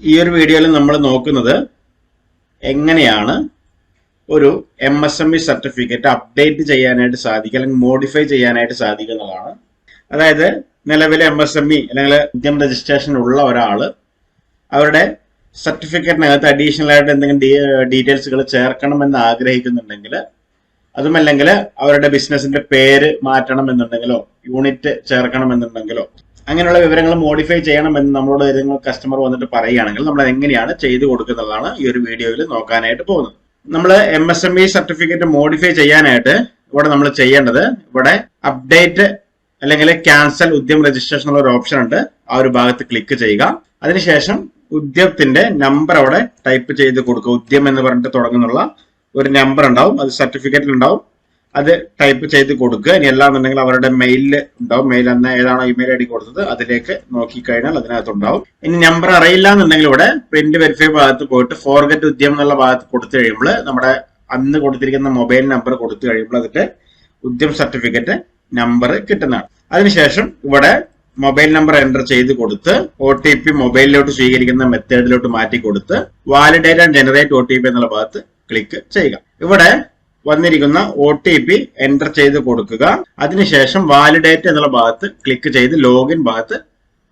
ഈ ഒരു വീഡിയോയിൽ നമ്മൾ നോക്കുന്നത് എങ്ങനെയാണ് ഒരു M S M E certificate update ചെയ്യാനായിട്ട് സാധിക്കുക അല്ലെങ്കിൽ മോഡിഫൈ ചെയ്യാനായിട്ട് സാധിക്കുന്നതാണ് അതായത് നിലവിലെ എം എസ് എം ഇ അല്ലെങ്കിൽ ഉദ്യം രജിസ്ട്രേഷൻ ഉള്ള ഒരാൾ അവരുടെ സർട്ടിഫിക്കറ്റിനകത്ത് അഡീഷണൽ ആയിട്ട് എന്തെങ്കിലും ഡീറ്റെയിൽസുകൾ ചേർക്കണമെന്ന് ആഗ്രഹിക്കുന്നുണ്ടെങ്കിൽ അതുമല്ലെങ്കിൽ അവരുടെ ബിസിനസിന്റെ പേര് മാറ്റണമെന്നുണ്ടെങ്കിലോ യൂണിറ്റ് ചേർക്കണം എന്നുണ്ടെങ്കിലോ അങ്ങനെയുള്ള വിവരങ്ങൾ മോഡിഫൈ ചെയ്യണമെന്ന് നമ്മളോട് ഏതെങ്കിലും കസ്റ്റമർ വന്നിട്ട് പറയുകയാണെങ്കിൽ നമ്മൾ എങ്ങനെയാണ് ചെയ്തു കൊടുക്കുന്നതാണ് ഈ ഒരു വീഡിയോയിൽ നോക്കാനായിട്ട് പോകുന്നത്. നമ്മൾ M S M E certificate modify ചെയ്യാനായിട്ട് ഇവിടെ നമ്മൾ ചെയ്യേണ്ടത് ഇവിടെ അപ്ഡേറ്റ് അല്ലെങ്കിൽ ക്യാൻസൽ ഉദ്യം രജിസ്ട്രേഷൻ ഉള്ള ഒരു ഓപ്ഷൻ ഉണ്ട്. ആ ഒരു ഭാഗത്ത് ക്ലിക്ക് ചെയ്യുക. അതിനുശേഷം ഉദ്യമത്തിന്റെ നമ്പർ അവിടെ ടൈപ്പ് ചെയ്ത് കൊടുക്കുക. ഉദ്യം എന്ന് പറഞ്ഞിട്ട് തുടങ്ങുന്നുള്ള ഒരു നമ്പർ ഉണ്ടാവും. അത് സർട്ടിഫിക്കറ്റിൽ ഉണ്ടാവും. അത് ടൈപ്പ് ചെയ്ത് കൊടുക്കുക. ഇനി അല്ലാന്നുണ്ടെങ്കിൽ അവരുടെ മെയിലിൽ ഉണ്ടാവും മെയിൽ എന്ന ഏതാണോ ഇമെയിൽ ഐ ഡി കൊടുത്തത് അതിലേക്ക് നോക്കിക്കഴിഞ്ഞാൽ അതിനകത്ത് ഉണ്ടാവും ഇനി നമ്പർ അറിയില്ല എന്നുണ്ടെങ്കിൽ ഇവിടെ പ്രിന്റ് വെരിഫൈ ഭാഗത്ത് പോയിട്ട് ഫോർഗറ്റ് ഉദ്യം എന്നുള്ള ഭാഗത്ത് കൊടുത്തു കഴിയുമ്പോൾ നമ്മുടെ അന്ന് കൊടുത്തിരിക്കുന്ന മൊബൈൽ നമ്പർ കൊടുത്തു കഴിയുമ്പോൾ അതിന്റെ ഉദ്യം സർട്ടിഫിക്കറ്റ് നമ്പർ കിട്ടുന്നതാണ്. അതിനുശേഷം ഇവിടെ മൊബൈൽ നമ്പർ എന്റർ ചെയ്ത് കൊടുത്ത് ഒ ടി പി മൊബൈലിലോട്ട് സ്വീകരിക്കുന്ന മെത്തേഡിലോട്ട് മാറ്റി കൊടുത്ത് validate and generate O T P എന്നുള്ള ഭാഗത്ത് ക്ലിക്ക് ചെയ്യുക. ഇവിടെ വന്നിരിക്കുന്ന ഒ ടി പി എന്റർ ചെയ്ത് കൊടുക്കുക. അതിനുശേഷം വാലിഡേറ്റ് എന്നുള്ള ഭാഗത്ത് ക്ലിക്ക് ചെയ്ത് ലോഗിൻ ഭാഗത്ത്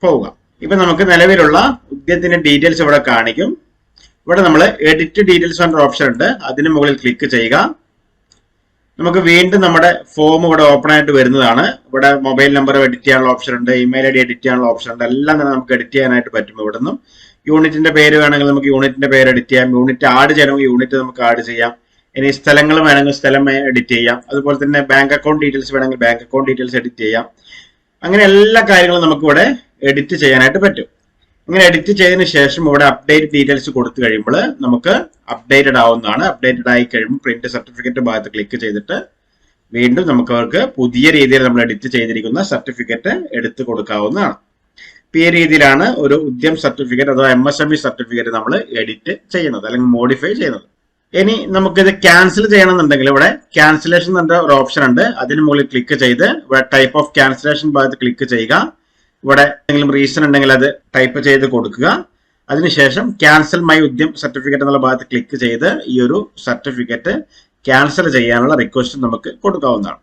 പോവുക. ഇപ്പൊ നമുക്ക് നിലവിലുള്ള ഉദ്യത്തിന്റെ ഡീറ്റെയിൽസ് ഇവിടെ കാണിക്കും. ഇവിടെ നമ്മൾ എഡിറ്റ് ഡീറ്റെയിൽസ് എന്ന ഓപ്ഷൻ ഉണ്ട്. അതിന് മുകളിൽ ക്ലിക്ക് ചെയ്യുക. നമുക്ക് വീണ്ടും നമ്മുടെ ഫോം ഇവിടെ ഓപ്പൺ ആയിട്ട് വരുന്നതാണ്. ഇവിടെ മൊബൈൽ നമ്പർ എഡിറ്റ് ചെയ്യാനുള്ള ഓപ്ഷൻ ഉണ്ട് ഇമെയിൽ ഐ ഡി എഡിറ്റ് ചെയ്യാനുള്ള ഓപ്ഷൻ ഉണ്ട്. എല്ലാം തന്നെ നമുക്ക് എഡിറ്റ് ചെയ്യാനായിട്ട് പറ്റും ഇവിടെ നിന്നും യൂണിറ്റിന്റെ പേര് വേണമെങ്കിൽ നമുക്ക് യൂണിറ്റിന്റെ പേര് എഡിറ്റ് ചെയ്യാം. യൂണിറ്റ് ആഡ് ചെയ്യണമെങ്കിൽ യൂണിറ്റ് നമുക്ക് ആഡ് ചെയ്യാം. ഇനി സ്ഥലങ്ങൾ വേണമെങ്കിൽ സ്ഥലം എഡിറ്റ് ചെയ്യാം. അതുപോലെ തന്നെ ബാങ്ക് അക്കൗണ്ട് ഡീറ്റെയിൽസ് വേണമെങ്കിൽ ബാങ്ക് അക്കൗണ്ട് ഡീറ്റെയിൽസ് എഡിറ്റ് ചെയ്യാം. അങ്ങനെ എല്ലാ കാര്യങ്ങളും നമുക്ക് ഇവിടെ എഡിറ്റ് ചെയ്യാനായിട്ട് പറ്റും. അങ്ങനെ എഡിറ്റ് ചെയ്തതിന് ശേഷം ഇവിടെ അപ്ഡേറ്റ് ഡീറ്റെയിൽസ് കൊടുത്തു കഴിയുമ്പോൾ നമുക്ക് അപ്ഡേറ്റഡ് ആവുന്നതാണ്. അപ്ഡേറ്റഡ് ആയി കഴിയുമ്പോൾ പ്രിന്റ് സർട്ടിഫിക്കറ്റ് ഭാഗത്ത് ക്ലിക്ക് ചെയ്തിട്ട് വീണ്ടും നമുക്ക് അവർക്ക് പുതിയ രീതിയിൽ നമ്മൾ എഡിറ്റ് ചെയ്തിരിക്കുന്ന സർട്ടിഫിക്കറ്റ് എടുത്തു കൊടുക്കാവുന്നതാണ്. ഈ രീതിയിലാണ് ഒരു ഉദ്യം സർട്ടിഫിക്കറ്റ് അഥവാ എം സർട്ടിഫിക്കറ്റ് നമ്മൾ എഡിറ്റ് ചെയ്യുന്നത് അല്ലെങ്കിൽ മോഡിഫൈ ചെയ്യുന്നത്. ഇനി നമുക്കിത് ക്യാൻസൽ ചെയ്യണമെന്നുണ്ടെങ്കിൽ ഇവിടെ ക്യാൻസലേഷൻ എന്ന ഒരു ഓപ്ഷൻ ഉണ്ട്. അതിന് മുകളിൽ ക്ലിക്ക് ചെയ്ത് ഇവിടെ ടൈപ്പ് ഓഫ് ക്യാൻസലേഷൻ ഭാഗത്ത് ക്ലിക്ക് ചെയ്യുക. ഇവിടെ എന്തെങ്കിലും റീസൺ ഉണ്ടെങ്കിൽ അത് ടൈപ്പ് ചെയ്ത് കൊടുക്കുക. അതിനുശേഷം ക്യാൻസൽ മൈ ഉദ്യം സർട്ടിഫിക്കറ്റ് എന്നുള്ള ഭാഗത്ത് ക്ലിക്ക് ചെയ്ത് ഈ ഒരു സർട്ടിഫിക്കറ്റ് ക്യാൻസൽ ചെയ്യാനുള്ള റിക്വസ്റ്റ് നമുക്ക് കൊടുക്കാവുന്നതാണ്.